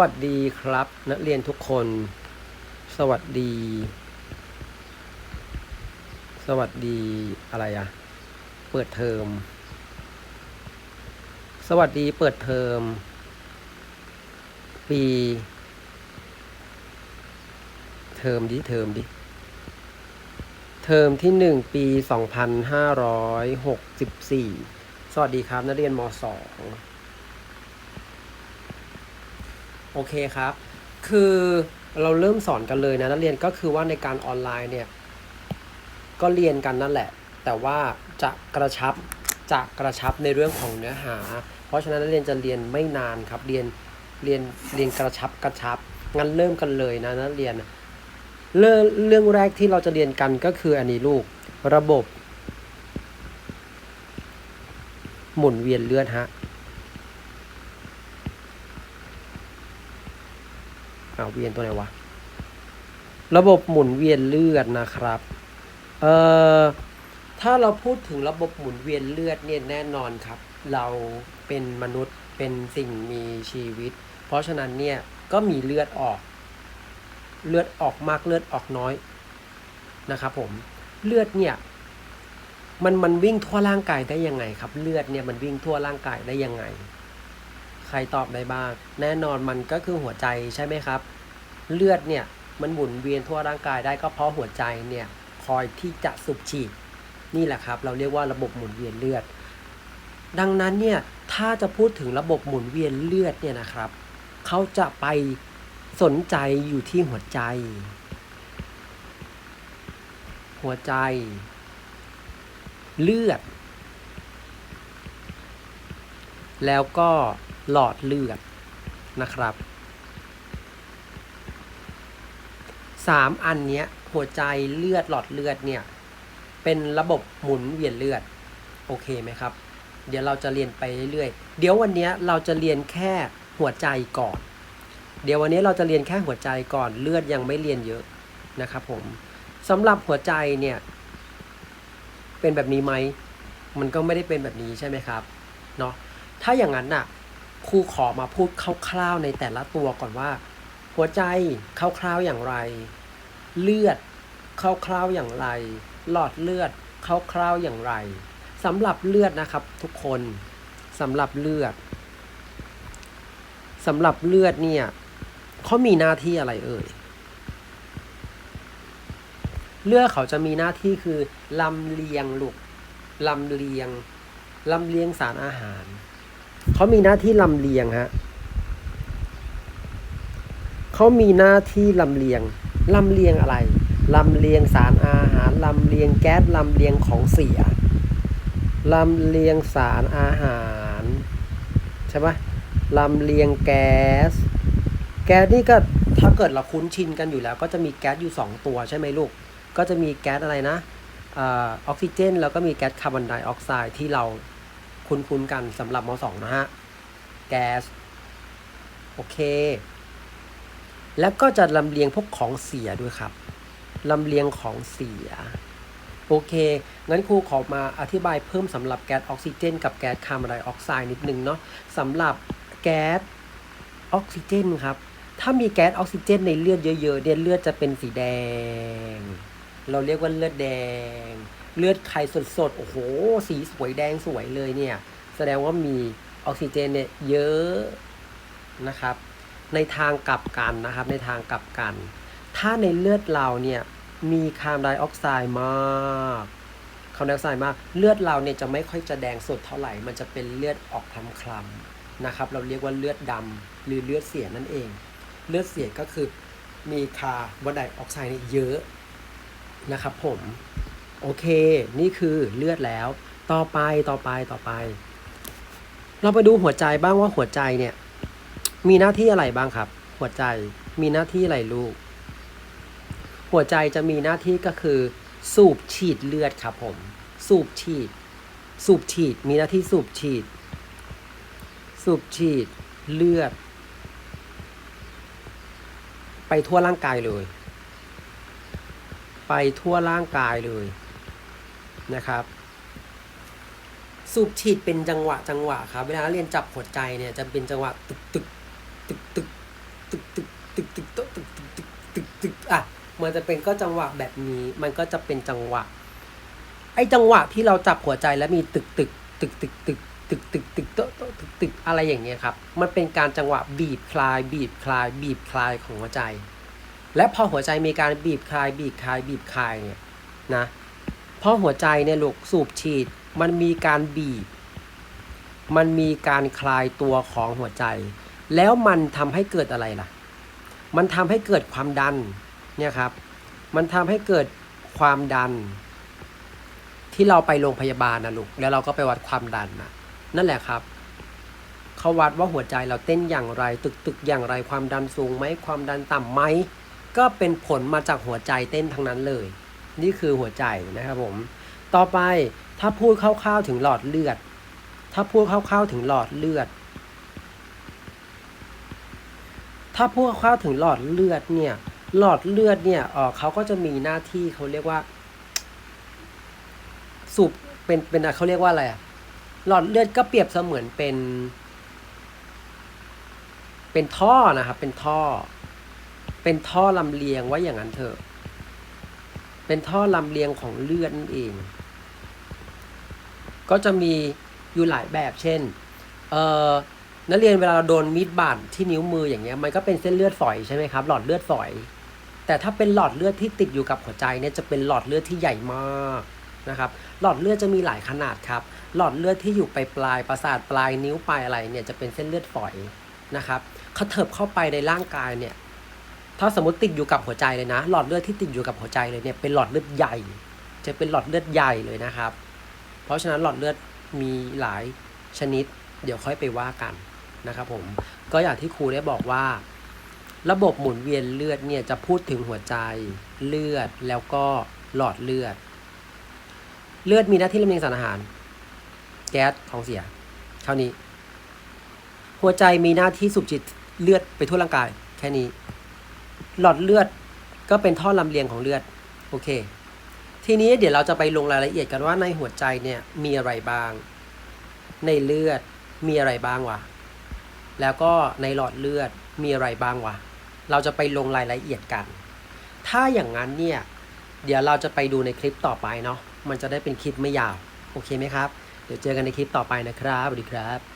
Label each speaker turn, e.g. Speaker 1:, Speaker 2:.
Speaker 1: วัสดีครับ นักเรียนทุกคน สวัสดี สวัสดีอะไรอะเปิดเทอม สวัสดีเปิดเทอม ปี เทอมดิเทอมดิ เทอมที่หนึ่งปีสองพันห้าร้อยหกสิบสี่สวัสดีครับ นักเรียนมสอง โอเคครับ คือเราเริ่มสอนกันเลยนะนักเรียนก็คือว่าในการออนไลน์เนี่ย ก็เรียนกันนั่นแหละ แต่ว่าจะกระชับจะกระชับในเรื่องของเนื้อหา เพราะฉะนั้นนักเรียนจะเรียนไม่นานครับ เรียนเรียนเรียนกระชับกระชับ งั้นเริ่มกันเลยนะนักเรียนเรื่องเรื่องแรกที่เราจะเรียนกันก็คืออันนี้ลูกระบบ หมุนเวียนเลือดฮะ เอาเวียนตัวไหนวะ ระบบหมุนเวียนเลือดนะครับ เอ่อ ถ้าเราพูดถึงระบบหมุนเวียนเลือดเนี่ยแน่นอนครับ เราเป็นมนุษย์เป็นสิ่งมีชีวิต เพราะฉะนั้นเนี่ยก็มีเลือดออก เลือดออกมากเลือดออกน้อยนะครับผม เลือดเนี่ยมันมันวิ่งทั่วร่างกายได้ยังไงครับ เลือดเนี่ยมันวิ่งทั่วร่างกายได้ยังไง รตอบได้บ้าง แน่นอนมันก็คือหัวใจใช่ไหมครับ เลือดเนี่ยมันหมุนเวียนทั่วร่างกายได้ก็เพราะหัวใจเนี่ยคอยที่จะสูบฉีดนี่แหละครับ เราเรียกว่าระบบหมุนเวียนเลือด ดังนั้นเนี่ยถ้าจะพูดถึงระบบหมุนเวียนเลือดเนี่ยนะครับเขาจะไปสนใจอยู่ที่หัวใจ หัวใจ เลือด แล้วก็ หลอดเลือดนะครับสามอันนี้หัวใจเลือดหลอดเลือดเนี่ย เป็นระบบหมุนเวียนเลือด โอเคไหมครับ เดี๋ยวเราจะเรียนไปเรื่อยๆ เดี๋ยววันนี้เราจะเรียนแค่หัวใจก่อน เดี๋ยววันนี้เราจะเรียนแค่หัวใจก่อนเลือดยังไม่เรียนเยอะนะครับผมสำหรับหัวใจเนี่ยเป็นแบบนี้ไหม มันก็ไม่ได้เป็นแบบนี้ใช่ไหมครับ เนาะ ถ้าอย่างนั้นน่ะ ครูขอมาพูดคร่าวๆในแต่ละตัวก่อนว่า หัวใจคร่าวๆอย่างไร เลือดคร่าวๆอย่างไร หลอดเลือดคร่าวๆอย่างไรสำหรับเลือดนะครับทุกคนสำหรับเลือดสำหรับเลือดเนี่ยเขามีหน้าที่อะไรเอ่ยเลือดเขาจะมีหน้าที่คือลำเลียงลูกลำเลียงลำเลียงสารอาหาร เขามีหน้าที่ลำเลียงฮะเขามีหน้าที่ลำเลียงลำเลียงอะไรลำเลียงสารอาหารลำเลียงแก๊สลำเลียงของเสียลำเลียงสารอาหารใช่ปะลำเลียงแก๊ส แก๊สนี่ก็ถ้าเกิดเราคุ้นชินกันอยู่แล้ว ก็จะมีแก๊สอยู่ 2 ตัวใช่ไหมลูก ก็จะมีแก๊สอะไรนะออออกซิเจน แล้วก็มีแก๊สคาร์บอนไดออกไซด์ที่เรา คุ้นๆกันสำหรับม .2 นะฮะ แก๊ส โอเค แล้วก็จะลำเลียงพวกของเสียด้วยครับลำเลียงของเสีย โอเค งั้นครูขอมาอธิบายเพิ่มสำหรับแก๊สออกซิเจน กับแก๊สคาร์บอนไดออกไซด์นิดนึงเนาะสำหรับแก๊สออกซิเจนครับ ถ้ามีแก๊สออกซิเจนในเลือดเยอะๆเนี่ยเลือดจะเป็นสีแดง เราเรียกว่าเลือดแดง เลือดใครสดๆ โอ้โห สีสวยแดงสวยเลยเนี่ย แสดงว่ามีออกซิเจนเนี่ยเยอะนะครับ ในทางกลับกันนะครับ ในทางกลับกัน ถ้าในเลือดเราเนี่ยมีคาร์บอนไดออกไซด์มากคาร์บอนไดออกไซด์มาก เลือดเราเนี่ยจะไม่ค่อยจะแดงสดเท่าไหร่ มันจะเป็นเลือดออกคล้ำๆนะครับ เราเรียกว่าเลือดดำหรือเลือดเสียนั่นเอง เลือดเสียก็คือมีคาร์บอนไดออกไซด์เนี่ยเยอะ นะครับผม โอเค นี่คือเลือดแล้ว ต่อไปต่อไปต่อไป เราไปดูหัวใจบ้างว่าหัวใจเนี่ย มีหน้าที่อะไรบ้างครับ หัวใจมีหน้าที่อะไรลูก หัวใจจะมีหน้าที่ก็คือ สูบฉีดเลือดครับผม สูบฉีด สูบฉีด มีหน้าที่สูบฉีด สูบฉีดเลือด ไปทั่วร่างกายเลย ไปทั่วร่างกายเลยนะครับ สูบฉีดเป็นจังหวะจังหวะครับ เวลาเรียนจับหัวใจเนี่ยจะเป็นจังหวะตึกตึกตึกตึกตึกตึกตึกตึกตึกตึกตึกตึกตึกอะมันจะเป็นก็จังหวะแบบนี้ มันก็จะเป็นจังหวะ ไอ้จังหวะที่เราจับหัวใจแล้วมีตึกตึกตึกตึกตึกตึกตึกตึกต๊ะตึกตึกอะไรอย่างเงี้ยครับ มันเป็นการจังหวะบีบคลาย บีบคลาย บีบคลายของหัวใจ และพอหัวใจมีการบีบคลายบีบคลายบีบคลายเนี่ยนะพอหัวใจเนี่ยลูกสูบฉีดมันมีการบีบ มันมีการคลายตัวของหัวใจ แล้วมันทำให้เกิดอะไรล่ะ มันทำให้เกิดความดันเนี่ยครับ มันทำให้เกิดความดัน ที่เราไปโรงพยาบาลนะลูกแล้วเราก็ไปวัดความดันนะนั่นแหละครับเขาวัดว่าหัวใจเราเต้นอย่างไร ตึกตึกอย่างไรความดันสูงไหมความดันต่ำไหม ก็เป็นผลมาจากหัวใจเต้นทั้งนั้นเลย นี่คือหัวใจนะครับผม ต่อไปถ้าพูดคร่าวๆถึงหลอดเลือด ถ้าพูดคร่าวๆถึงหลอดเลือด ถ้าพูดคร่าวๆถึงหลอดเลือดเนี่ย หลอดเลือดเนี่ยเออเขาก็จะมีหน้าที่เขาเรียกว่า สูบเป็นเป็นเขาเรียกว่าอะไรอะหลอดเลือดก็เปรียบเสมือนเป็น เป็นท่อนะครับ เป็นท่อ เป็นท่อลำเลียงไว้อย่างนั้นเถอะ เป็นท่อลำเลียงของเลือดนั่นเอง ก็จะมีอยู่หลายแบบเช่น เอ่อนักเรียนเวลาเราโดนมีดบาดที่นิ้วมืออย่างเงี้ยมันก็เป็นเส้นเลือดฝอยใช่ไหมครับ หลอดเลือดฝอย แต่ถ้าเป็นหลอดเลือดที่ติดอยู่กับหัวใจเนี่ยจะเป็นหลอดเลือดที่ใหญ่มากนะครับ หลอดเลือดจะมีหลายขนาดครับ หลอดเลือดที่อยู่ไปปลายประสาทปลายนิ้วปลายอะไรเนี่ยจะเป็นเส้นเลือดฝอยนะครับเขาเถิบเข้าไปในร่างกายเนี่ย ถ้าสมมติติดอยู่กับหัวใจเลยนะ หลอดเลือดที่ติดอยู่กับหัวใจเลยเนี่ยเป็นหลอดเลือดใหญ่ จะเป็นหลอดเลือดใหญ่เลยนะครับ เพราะฉะนั้นหลอดเลือดมีหลายชนิด เดี๋ยวค่อยไปว่ากันนะครับผมก็อย่างที่ครูได้บอกว่า ระบบหมุนเวียนเลือดเนี่ยจะพูดถึงหัวใจเลือดแล้วก็หลอดเลือด เลือดมีหน้าที่ลำเลียงสารอาหาร แก๊สของเสีย เท่านี้ หัวใจมีหน้าที่สูบฉีดเลือดไปทั่วร่างกาย แค่นี้ หลอดเลือดก็เป็นท่อลำเลียงของเลือด โอเค ทีนี้เดี๋ยวเราจะไปลงรายละเอียดกันว่าในหัวใจเนี่ยมีอะไรบ้าง ในเลือดมีอะไรบ้างวะ แล้วก็ในหลอดเลือดมีอะไรบ้างวะ เราจะไปลงรายละเอียดกัน ถ้าอย่างนั้นเนี่ย เดี๋ยวเราจะไปดูในคลิปต่อไปเนาะ มันจะได้เป็นคลิปไม่ยาว โอเคไหมครับ เดี๋ยวเจอกันในคลิปต่อไปนะครับ สวัสดีครับ